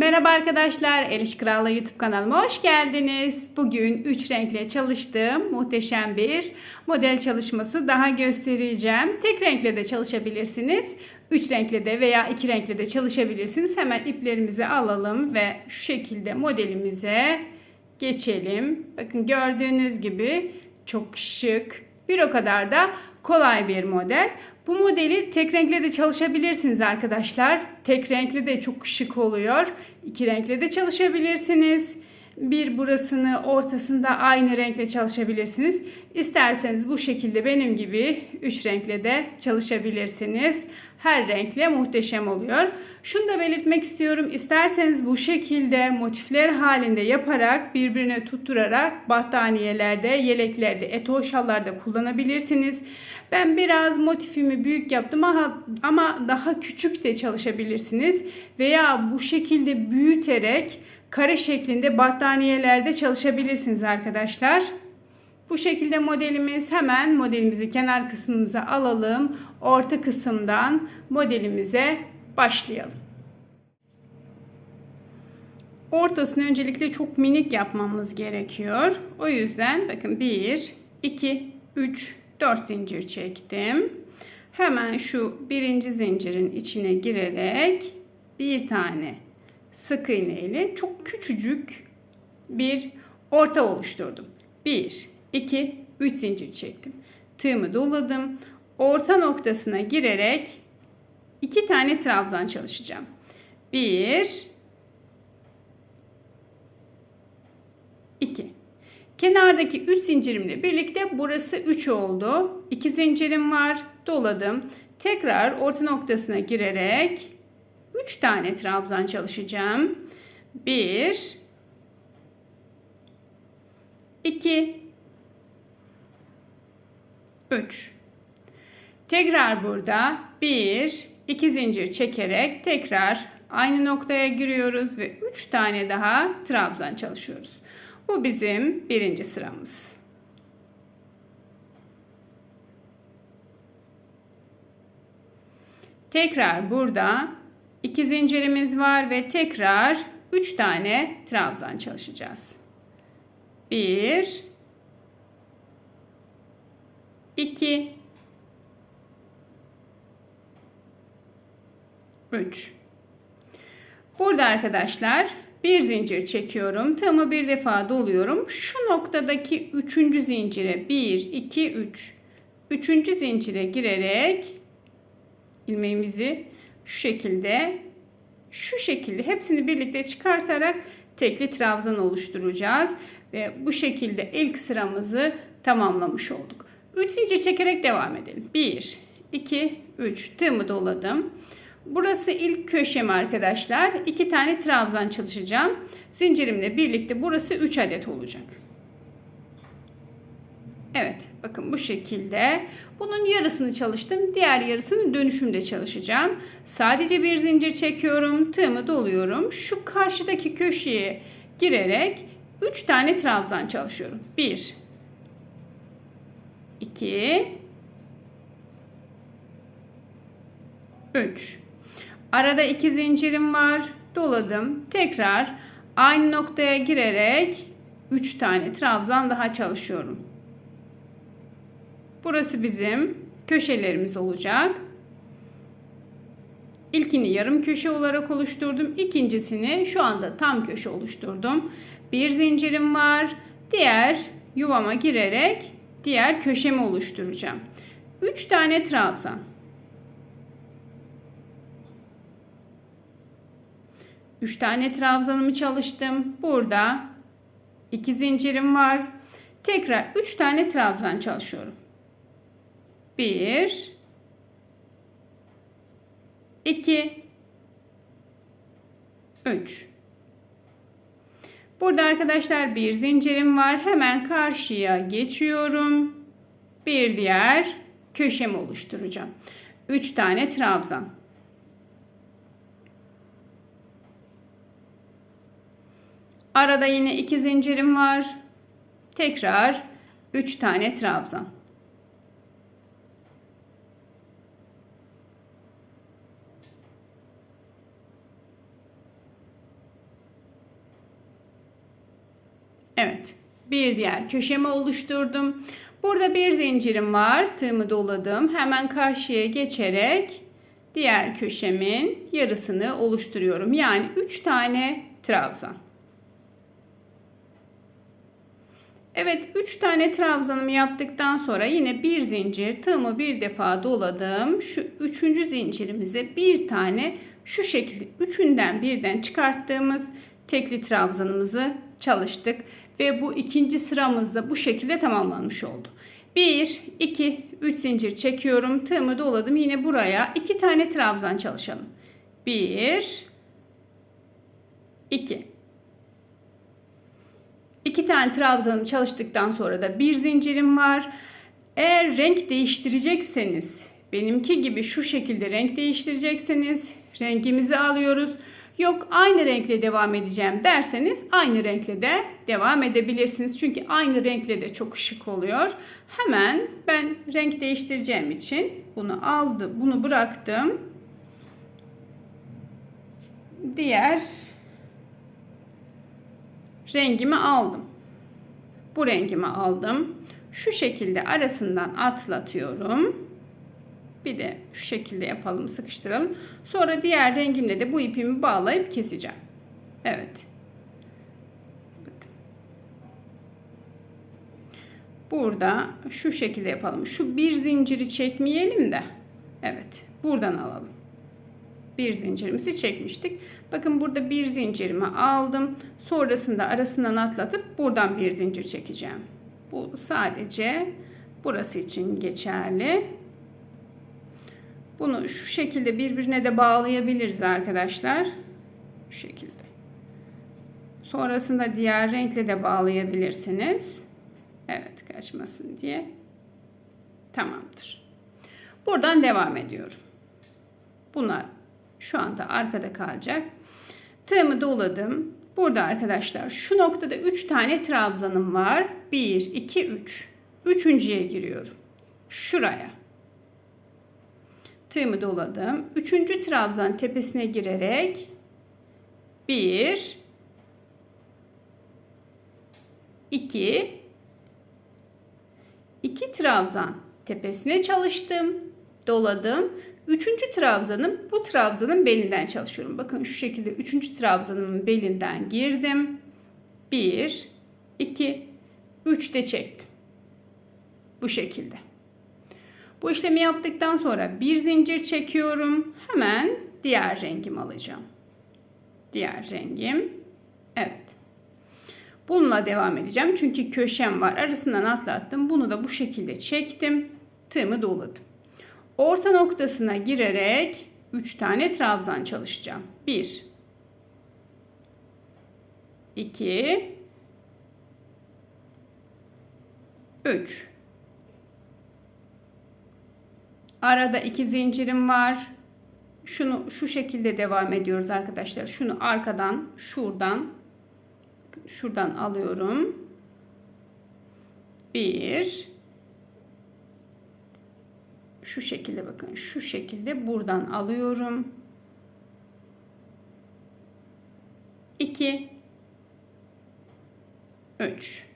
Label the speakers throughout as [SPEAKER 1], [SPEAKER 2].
[SPEAKER 1] Merhaba arkadaşlar, Eliş Krallığı YouTube kanalıma hoş geldiniz. Bugün 3 renkle çalıştığım muhteşem bir model çalışması daha göstereceğim. Tek renkle de çalışabilirsiniz. 3 renkle de veya 2 renkle de çalışabilirsiniz. Hemen iplerimizi alalım ve şu şekilde modelimize geçelim. Bakın gördüğünüz gibi çok şık, bir o kadar da kolay bir model. Bu modeli tek renkle de çalışabilirsiniz arkadaşlar. Tek renkli de çok şık oluyor. İki renkle de çalışabilirsiniz. Bir burasını ortasında aynı renkle çalışabilirsiniz. İsterseniz bu şekilde benim gibi üç renkle de çalışabilirsiniz. Her renkle muhteşem oluyor. Şunu da belirtmek istiyorum. İsterseniz bu şekilde motifler halinde yaparak birbirine tutturarak battaniyelerde, yeleklerde, eto şallarda kullanabilirsiniz. Ben biraz motifimi büyük yaptım ama daha küçük de çalışabilirsiniz. Veya bu şekilde büyüterek kare şeklinde battaniyelerde çalışabilirsiniz arkadaşlar. Bu şekilde modelimiz hemen modelimizi kenar kısmımıza alalım. Orta kısımdan modelimize başlayalım. Ortasını öncelikle çok minik yapmamız gerekiyor. O yüzden bakın 1, 2, 3, 4 zincir çektim. Hemen şu birinci zincirin içine girerek bir tane sık iğne ile çok küçücük bir orta oluşturdum. 1, 2, 3 zincir çektim. Tığımı doladım. Orta noktasına girerek iki tane trabzan çalışacağım. 1 2 Kenardaki 3 zincirimle birlikte burası 3 oldu. 2 zincirim var. Doladım. Tekrar orta noktasına girerek 3 tane trabzan çalışacağım. 1 2 3 Tekrar burada 1 2 zincir çekerek tekrar aynı noktaya giriyoruz ve 3 tane daha trabzan çalışıyoruz. Bu bizim birinci sıramız. Tekrar burada iki zincirimiz var ve tekrar üç tane trabzan çalışacağız. Bir, iki, üç. Burada arkadaşlar bir zincir çekiyorum. Tığımı bir defa doluyorum. Şu noktadaki üçüncü zincire 1, 2, 3. Üçüncü zincire girerek ilmeğimizi şu şekilde şu şekilde hepsini birlikte çıkartarak tekli trabzan oluşturacağız. Ve bu şekilde ilk sıramızı tamamlamış olduk. 3 zincir çekerek devam edelim. 1, 2, 3 tığımı doladım. Burası ilk köşem arkadaşlar. İki tane trabzan çalışacağım. Zincirimle birlikte burası 3 adet olacak. Evet bakın bu şekilde. Bunun yarısını çalıştım. Diğer yarısını dönüşümde çalışacağım. Sadece bir zincir çekiyorum. Tığımı doluyorum. Şu karşıdaki köşeye girerek 3 tane trabzan çalışıyorum. 1 2 3 Arada iki zincirim var. Doladım. Tekrar aynı noktaya girerek 3 tane trabzan daha çalışıyorum. Burası bizim köşelerimiz olacak. İlkini yarım köşe olarak oluşturdum. İkincisini şu anda tam köşe oluşturdum. Bir zincirim var. Diğer yuvama girerek diğer köşemi oluşturacağım. 3 tane trabzan. 3 tane trabzanımı çalıştım. Burada 2 zincirim var. Tekrar 3 tane trabzan çalışıyorum. 1 2 3 Burada arkadaşlar bir zincirim var. Hemen karşıya geçiyorum. Bir diğer köşemi oluşturacağım. 3 tane trabzan. Arada yine iki zincirim var. Tekrar 3 tane trabzan. Evet. Bir diğer köşemi oluşturdum. Burada bir zincirim var. Tığımı doladım. Hemen karşıya geçerek diğer köşemin yarısını oluşturuyorum. Yani 3 tane trabzan. Evet 3 tane trabzanımı yaptıktan sonra yine bir zincir tığımı bir defa doladım. Şu üçüncü zincirimize bir tane şu şekilde üçünden birden çıkarttığımız tekli trabzanımızı çalıştık. Ve bu ikinci sıramızda bu şekilde tamamlanmış oldu. 1, 2, 3 zincir çekiyorum. Tığımı doladım. Yine buraya 2 tane trabzan çalışalım. 1, 2. 2 tane trabzanım çalıştıktan sonra da bir zincirim var. Eğer renk değiştirecekseniz benimki gibi şu şekilde renk değiştirecekseniz rengimizi alıyoruz. Yok aynı renkle devam edeceğim derseniz aynı renkle de devam edebilirsiniz. Çünkü aynı renkle de çok şık oluyor. Hemen ben renk değiştireceğim için bunu aldım, bunu bıraktım. Diğer rengimi aldım. Bu rengimi aldım. Şu şekilde arasından atlatıyorum. Bir de şu şekilde yapalım, sıkıştıralım. Sonra diğer rengimle de bu ipimi bağlayıp keseceğim. Evet. Burada şu şekilde yapalım. Şu bir zinciri çekmeyelim de. Evet. Buradan alalım. Bir zincirimizi çekmiştik. Bakın burada bir zincirimi aldım. Sonrasında arasından atlatıp buradan bir zincir çekeceğim. Bu sadece burası için geçerli. Bunu şu şekilde birbirine de bağlayabiliriz arkadaşlar. Şu şekilde. Sonrasında diğer renkle de bağlayabilirsiniz. Evet kaçmasın diye. Tamamdır. Buradan devam ediyorum. Bunlar şu anda arkada kalacak. Tığımı doladım. Burada arkadaşlar şu noktada 3 tane trabzanım var. 1, 2, 3. Üçüncüye giriyorum. Şuraya. Tığımı doladım. Üçüncü trabzan tepesine girerek 1, 2, 2 trabzan tepesine çalıştım. Doladım. Üçüncü trabzanım bu trabzanın belinden çalışıyorum. Bakın şu şekilde üçüncü trabzanımın belinden girdim. Bir, iki, üç de çektim. Bu şekilde. Bu işlemi yaptıktan sonra bir zincir çekiyorum. Hemen diğer rengimi alacağım. Diğer rengim. Evet. Bununla devam edeceğim. Çünkü köşem var. Arasından atlattım. Bunu da bu şekilde çektim. Tığımı doladım. Orta noktasına girerek 3 tane trabzan çalışacağım. 1 2 3 Arada iki zincirim var. Şunu şu şekilde devam ediyoruz arkadaşlar. Şunu arkadan, şuradan şuradan alıyorum. 1 şu şekilde bakın şu şekilde buradan alıyorum. 2 3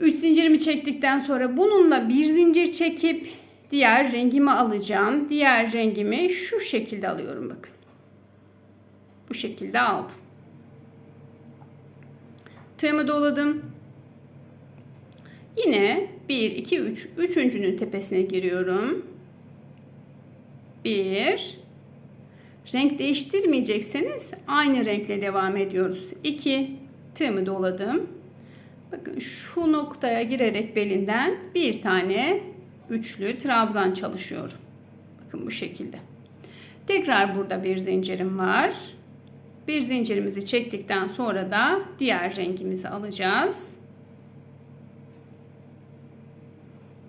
[SPEAKER 1] 3 zincirimi çektikten sonra bununla bir zincir çekip diğer rengimi alacağım. Diğer rengimi şu şekilde alıyorum bakın. Bu şekilde aldım. Tığımı doladım. Yine 1, 2, 3. Üçüncünün tepesine giriyorum. 1. Renk değiştirmeyecekseniz aynı renkle devam ediyoruz. 2. Tığımı doladım. Bakın şu noktaya girerek belinden bir tane üçlü trabzan çalışıyorum. Bakın bu şekilde. Tekrar burada bir zincirim var. Bir zincirimizi çektikten sonra da diğer rengimizi alacağız.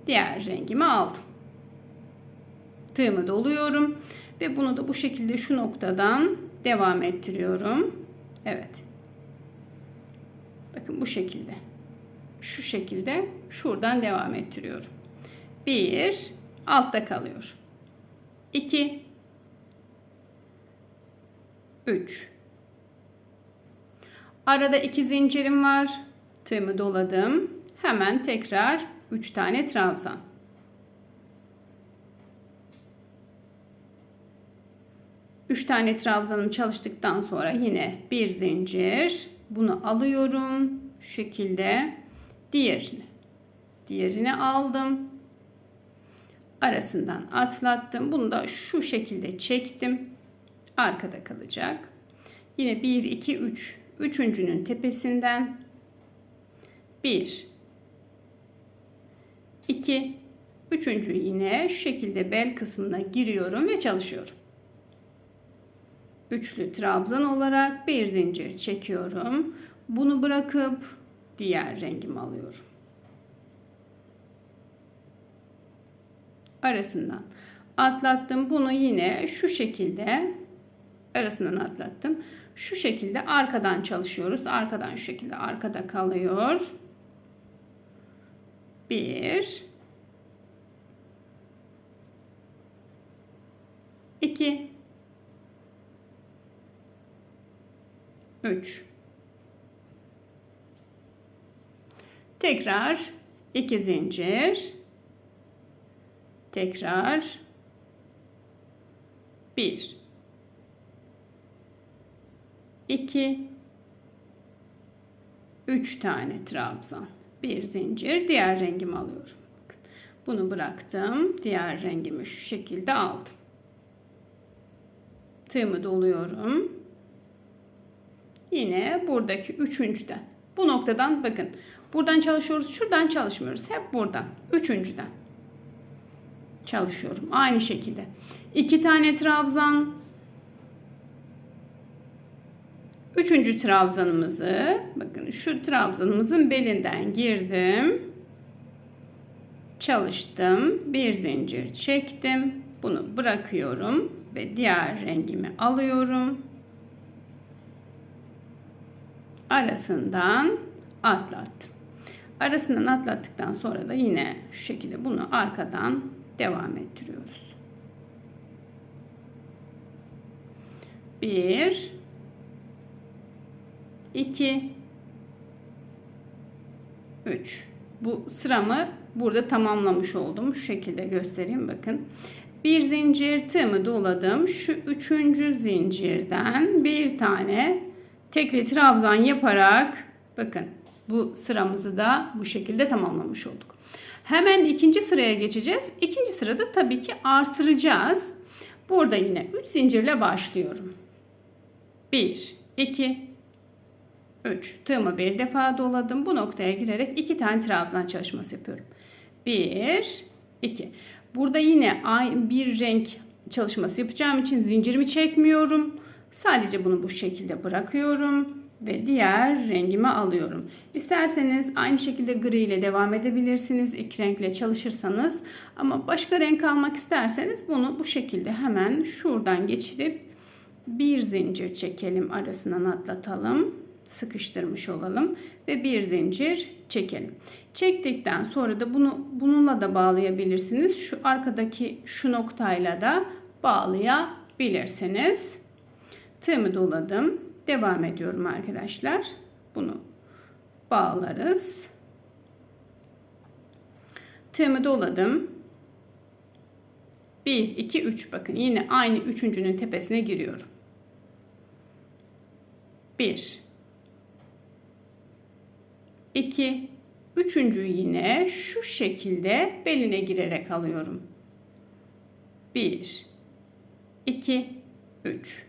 [SPEAKER 1] diğer rengimi aldım. Tığımı doluyorum ve bunu da bu şekilde şu noktadan devam ettiriyorum. Evet. Bakın bu şekilde. Şu şekilde şuradan devam ettiriyorum. Bir altta kalıyor. 2 3 Arada iki zincirim var. Tığımı doladım. Hemen tekrar 3 tane trabzan. Üç tane trabzanım çalıştıktan sonra yine bir zincir. Bunu alıyorum. Şu şekilde. Diğerini. Diğerini aldım. Arasından atlattım. Bunu da şu şekilde çektim. Arkada kalacak. Yine 1, 2, 3. Üçüncünün tepesinden 1, 2, üçüncü yine şu şekilde bel kısmına giriyorum ve çalışıyorum. Üçlü trabzan olarak bir zincir çekiyorum. Bunu bırakıp diğer rengimi alıyorum. Arasından atlattım. Bunu yine şu şekilde arasından atlattım. Şu şekilde arkadan çalışıyoruz. Arkadan şu şekilde arkada kalıyor. Bir. iki, Üç. Tekrar iki zincir. Tekrar bir. 2 3 tane trabzan. Bir zincir. Diğer rengimi alıyorum. Bunu bıraktım. Diğer rengimi şu şekilde aldım. Tığımı doluyorum. Yine buradaki üçüncüden. Bu noktadan bakın. Buradan çalışıyoruz. Şuradan çalışmıyoruz. Hep buradan. Üçüncüden. Çalışıyorum. Aynı şekilde. İki tane trabzan Üçüncü trabzanımızı bakın şu trabzanımızın belinden girdim. Çalıştım. Bir zincir çektim. Bunu bırakıyorum ve diğer rengimi alıyorum. Arasından atlattım. Arasından atlattıktan sonra da yine şu şekilde bunu arkadan devam ettiriyoruz. Bir, 2 3 bu sıramı burada tamamlamış oldum. Şu şekilde göstereyim bakın. Bir zincir tığımı doladım. Şu üçüncü zincirden bir tane tekli trabzan yaparak bakın bu sıramızı da bu şekilde tamamlamış olduk. Hemen ikinci sıraya geçeceğiz. İkinci sırada tabii ki artıracağız. Burada yine 3 zincirle başlıyorum. 1, 2, 3. Tığımı bir defa doladım. Bu noktaya girerek iki tane trabzan çalışması yapıyorum. 1, 2. Burada yine bir renk çalışması yapacağım için zincirimi çekmiyorum. Sadece bunu bu şekilde bırakıyorum ve diğer rengimi alıyorum. İsterseniz aynı şekilde gri ile devam edebilirsiniz. İki renkle çalışırsanız ama başka renk almak isterseniz bunu bu şekilde hemen şuradan geçirip bir zincir çekelim arasından atlatalım sıkıştırmış olalım ve bir zincir çekelim. Çektikten sonra da bunu bununla da bağlayabilirsiniz. Şu arkadaki şu noktayla da bağlayabilirsiniz. Tığımı doladım. Devam ediyorum arkadaşlar. Bunu bağlarız. Tığımı doladım. 1 2 3 bakın yine aynı üçüncünün tepesine giriyorum. 1 2 üçüncü yine şu şekilde beline girerek alıyorum. 1 2 3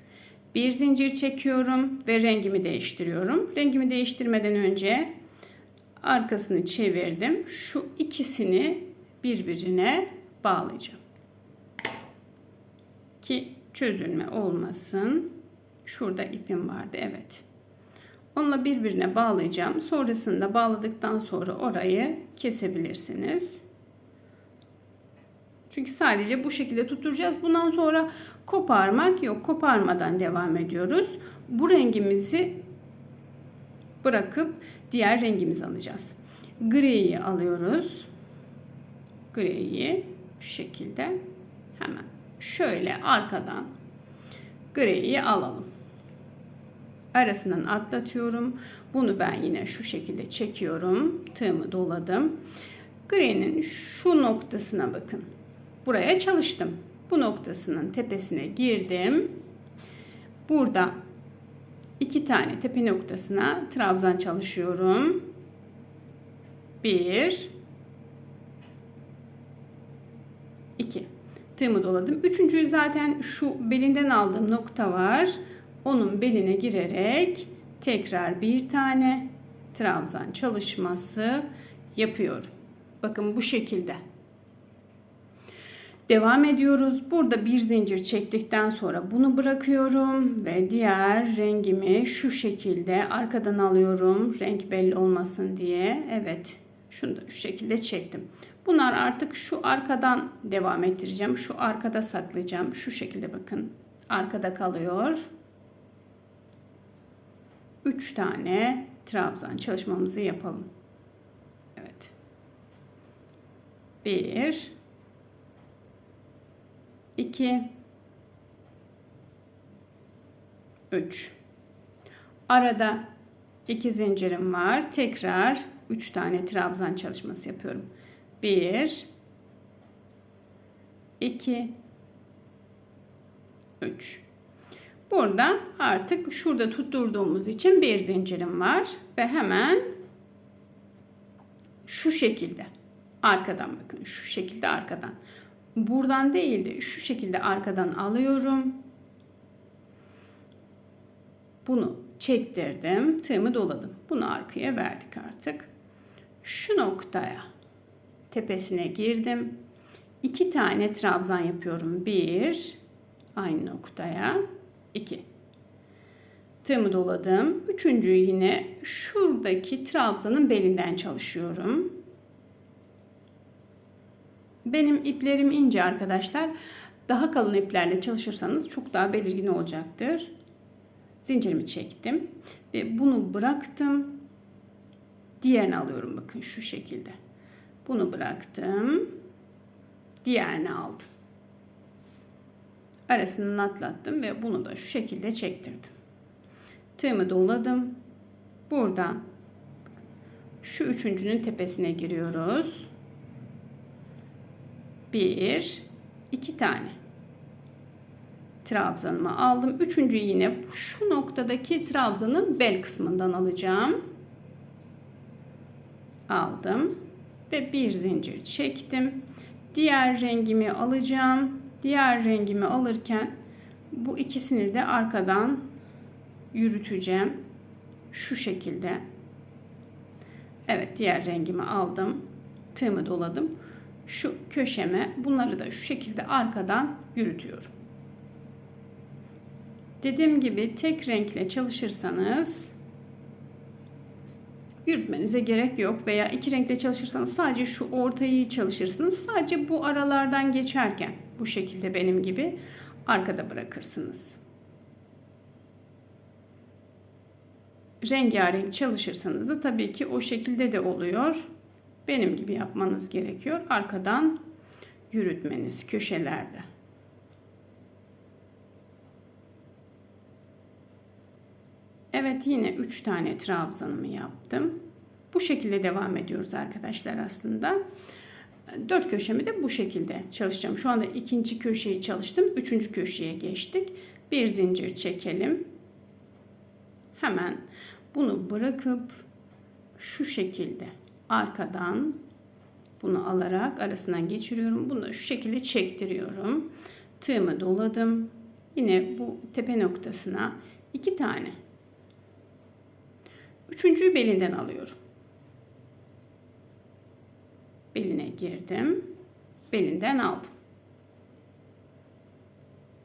[SPEAKER 1] bir zincir çekiyorum ve rengimi değiştiriyorum. Rengimi değiştirmeden önce arkasını çevirdim. Şu ikisini birbirine bağlayacağım. Ki çözülme olmasın. Şurada ipim vardı. Evet. Onunla birbirine bağlayacağım. Sonrasında bağladıktan sonra orayı kesebilirsiniz. Çünkü sadece bu şekilde tutturacağız. Bundan sonra koparmak yok. Koparmadan devam ediyoruz. Bu rengimizi bırakıp diğer rengimizi alacağız. Griyi alıyoruz. Griyi şu şekilde hemen şöyle arkadan griyi alalım. arasından atlatıyorum. Bunu ben yine şu şekilde çekiyorum. Tığımı doladım. Gri'nin şu noktasına bakın. Buraya çalıştım. Bu noktasının tepesine girdim. Burada iki tane tepe noktasına trabzan çalışıyorum. Bir, iki. Tığımı doladım. Üçüncüyü zaten şu belinden aldığım nokta var. Onun beline girerek tekrar bir tane trabzan çalışması yapıyorum. Bakın bu şekilde. Devam ediyoruz. Burada bir zincir çektikten sonra bunu bırakıyorum ve diğer rengimi şu şekilde arkadan alıyorum. Renk belli olmasın diye. Evet. Şunu da şu şekilde çektim. Bunlar artık şu arkadan devam ettireceğim. Şu arkada saklayacağım. Şu şekilde bakın. Arkada kalıyor. 3 tane trabzan çalışmamızı yapalım. Evet. 1 2 3 Arada iki zincirim var. Tekrar 3 tane trabzan çalışması yapıyorum. 1 2 3 Burada artık şurada tutturduğumuz için bir zincirim var ve hemen şu şekilde arkadan bakın şu şekilde arkadan buradan değil de şu şekilde arkadan alıyorum. Bunu çektirdim. Tığımı doladım. Bunu arkaya verdik artık. Şu noktaya tepesine girdim. İki tane trabzan yapıyorum. Bir aynı noktaya. iki. Tığımı doladım. Üçüncüyü yine şuradaki trabzanın belinden çalışıyorum. Benim iplerim ince arkadaşlar. Daha kalın iplerle çalışırsanız çok daha belirgin olacaktır. Zincirimi çektim ve bunu bıraktım. Diğerini alıyorum bakın şu şekilde. Bunu bıraktım. Diğerini aldım. Arasından atlattım ve bunu da şu şekilde çektirdim. Tığımı doladım. Burada şu üçüncünün tepesine giriyoruz. Bir, iki tane trabzanımı aldım. Üçüncü yine şu noktadaki trabzanın bel kısmından alacağım. Aldım ve bir zincir çektim. Diğer rengimi alacağım. Diğer rengimi alırken bu ikisini de arkadan yürüteceğim. Şu şekilde. Evet diğer rengimi aldım. Tığımı doladım. Şu köşeme bunları da şu şekilde arkadan yürütüyorum. Dediğim gibi tek renkle çalışırsanız yürütmenize gerek yok veya iki renkle çalışırsanız sadece şu ortayı çalışırsınız. Sadece bu aralardan geçerken bu şekilde benim gibi arkada bırakırsınız. Rengarenk çalışırsanız da tabii ki o şekilde de oluyor. Benim gibi yapmanız gerekiyor. Arkadan yürütmeniz köşelerde. Evet yine 3 tane trabzanımı yaptım. Bu şekilde devam ediyoruz arkadaşlar aslında. 4 köşemi de bu şekilde çalışacağım. Şu anda ikinci köşeyi çalıştım. Üçüncü köşeye geçtik. Bir zincir çekelim. Hemen bunu bırakıp şu şekilde arkadan bunu alarak arasından geçiriyorum. Bunu şu şekilde çektiriyorum. Tığımı doladım. Yine bu tepe noktasına iki tane Üçüncüyü belinden alıyorum. Beline girdim. Belinden aldım.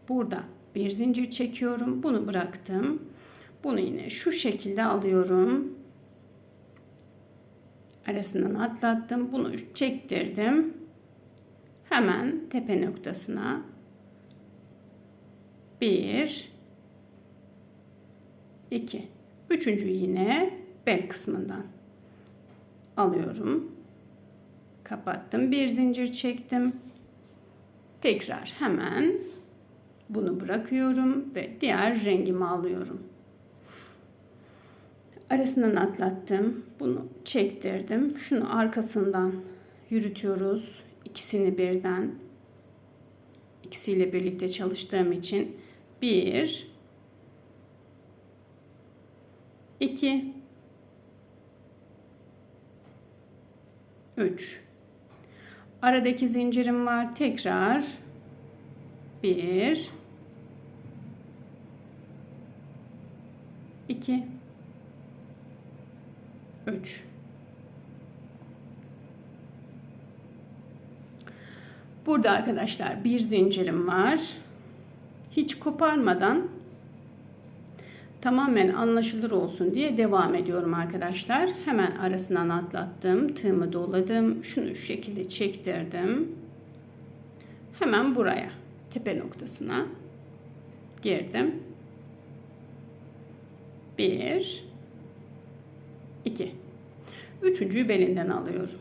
[SPEAKER 1] Burada bir zincir çekiyorum. Bunu bıraktım. Bunu yine şu şekilde alıyorum. Arasından atlattım. Bunu çektirdim. Hemen tepe noktasına bir, iki, Üçüncü yine bel kısmından alıyorum. Kapattım. Bir zincir çektim. Tekrar hemen bunu bırakıyorum ve diğer rengimi alıyorum. Arasından atlattım. Bunu çektirdim. Şunu arkasından yürütüyoruz. İkisini birden. İkisiyle birlikte çalıştığım için. Bir. iki, Üç. Aradaki zincirim var. Tekrar. Bir. iki, Üç. Burada arkadaşlar bir zincirim var. Hiç koparmadan tamamen anlaşılır olsun diye devam ediyorum arkadaşlar. Hemen arasından atlattım. Tığımı doladım. Şunu şu şekilde çektirdim. Hemen buraya tepe noktasına girdim. Bir, iki. Üçüncüyü belinden alıyorum.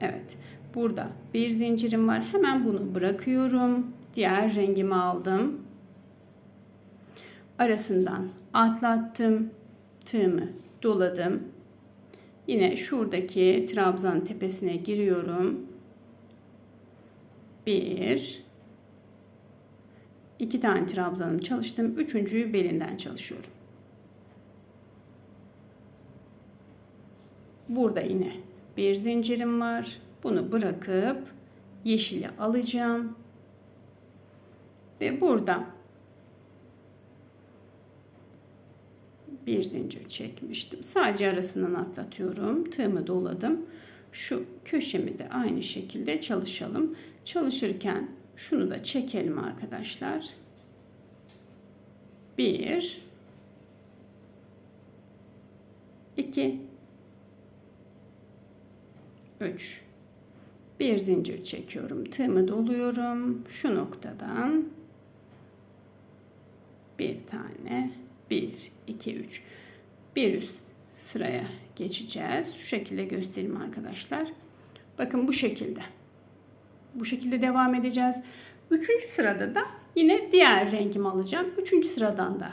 [SPEAKER 1] Evet. Burada bir zincirim var. Hemen bunu bırakıyorum. Diğer rengimi aldım. Arasından atlattım. Tığımı doladım. Yine şuradaki trabzan tepesine giriyorum. Bir, iki tane trabzanım çalıştım. Üçüncüyü belinden çalışıyorum. Burada yine bir zincirim var. Bunu bırakıp yeşili alacağım. Ve burada bir zincir çekmiştim. Sadece arasından atlatıyorum. Tığımı doladım. Şu köşemi de aynı şekilde çalışalım. Çalışırken şunu da çekelim arkadaşlar. Bir, iki, üç. Bir zincir çekiyorum. Tığımı doluyorum. Şu noktadan bir tane, bir, iki, üç. Bir üst sıraya geçeceğiz. Şu şekilde göstereyim arkadaşlar. Bakın bu şekilde. Bu şekilde devam edeceğiz. Üçüncü sırada da yine diğer rengimi alacağım. Üçüncü sıradan da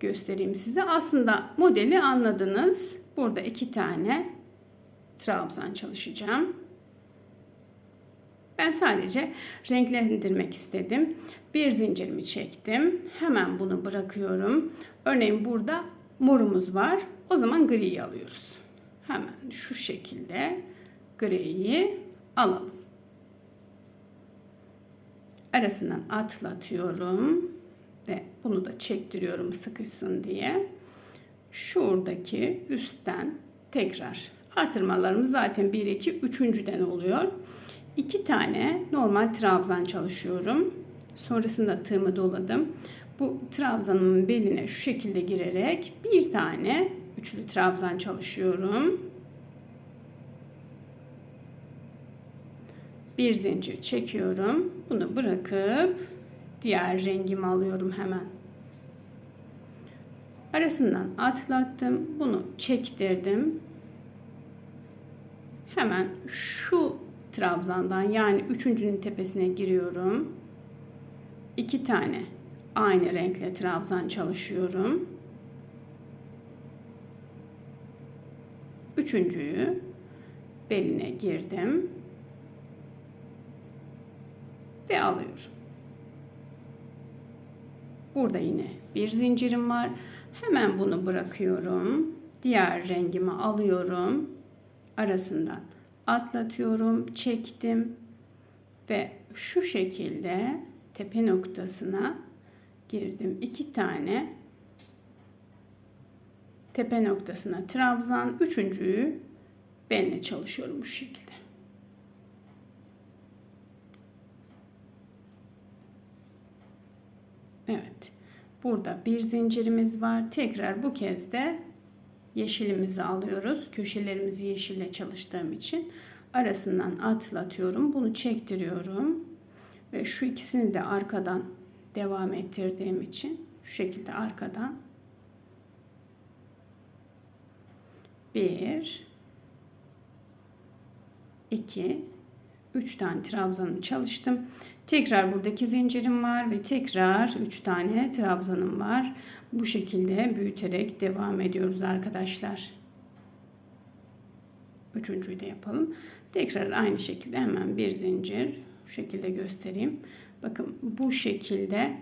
[SPEAKER 1] göstereyim size. Aslında modeli anladınız. Burada iki tane trabzan çalışacağım. Ben sadece renklendirmek istedim. Bir zincirimi çektim. Hemen bunu bırakıyorum. Örneğin burada morumuz var. O zaman griyi alıyoruz. Hemen şu şekilde griyi alalım. Arasından atlatıyorum ve bunu da çektiriyorum sıkışsın diye. Şuradaki üstten tekrar artırmalarımız zaten 1 2 üçüncüden oluyor. 2 tane normal trabzan çalışıyorum. Sonrasında tığımı doladım. Bu trabzanın beline şu şekilde girerek bir tane üçlü trabzan çalışıyorum. Bir zincir çekiyorum. Bunu bırakıp diğer rengimi alıyorum hemen. Arasından atlattım. Bunu çektirdim. Hemen şu trabzandan yani üçüncünün tepesine giriyorum. İki tane aynı renkle trabzan çalışıyorum. Üçüncüyü beline girdim ve alıyorum. Burada yine bir zincirim var. Hemen bunu bırakıyorum. Diğer rengimi alıyorum. Arasından atlatıyorum, çektim ve şu şekilde tepe noktasına girdim. iki tane tepe noktasına trabzan, üçüncüyü benle çalışıyorum bu şekilde. Evet. Burada bir zincirimiz var. Tekrar bu kez de yeşilimizi alıyoruz. Köşelerimizi yeşille çalıştığım için arasından atlatıyorum. Bunu çektiriyorum. Ve şu ikisini de arkadan devam ettirdiğim için şu şekilde arkadan bir iki 3 tane trabzanımı çalıştım. Tekrar buradaki zincirim var ve tekrar 3 tane trabzanım var. Bu şekilde büyüterek devam ediyoruz arkadaşlar. Üçüncüyü de yapalım. Tekrar aynı şekilde hemen bir zincir şu şekilde göstereyim. Bakın bu şekilde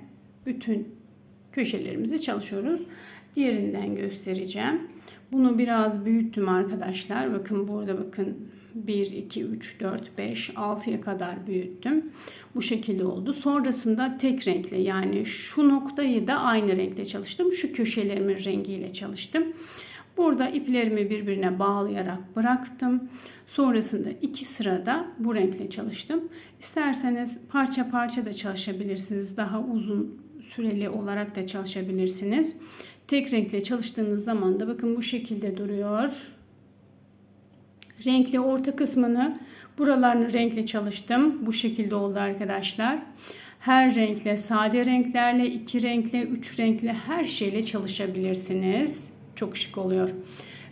[SPEAKER 1] bütün köşelerimizi çalışıyoruz. Diğerinden göstereceğim. Bunu biraz büyüttüm arkadaşlar. Bakın burada bakın 1, 2, 3, 4, 5, 6'ya kadar büyüttüm. Bu şekilde oldu. Sonrasında tek renkle yani şu noktayı da aynı renkte çalıştım. Şu köşelerimin rengiyle çalıştım. Burada iplerimi birbirine bağlayarak bıraktım. Sonrasında iki sırada bu renkle çalıştım. İsterseniz parça parça da çalışabilirsiniz. Daha uzun süreli olarak da çalışabilirsiniz. Tek renkle çalıştığınız zaman da bakın bu şekilde duruyor. Renkli orta kısmını buralarını renkle çalıştım. Bu şekilde oldu arkadaşlar. Her renkle, sade renklerle, iki renkle, üç renkle her şeyle çalışabilirsiniz. Çok şık oluyor.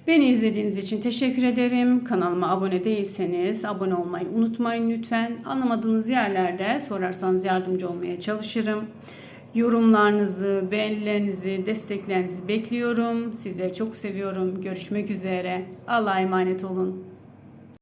[SPEAKER 1] Beni izlediğiniz için teşekkür ederim. Kanalıma abone değilseniz abone olmayı unutmayın lütfen. Anlamadığınız yerlerde sorarsanız yardımcı olmaya çalışırım. Yorumlarınızı, beğenilerinizi, desteklerinizi bekliyorum. Sizleri çok seviyorum. Görüşmek üzere. Allah'a emanet olun.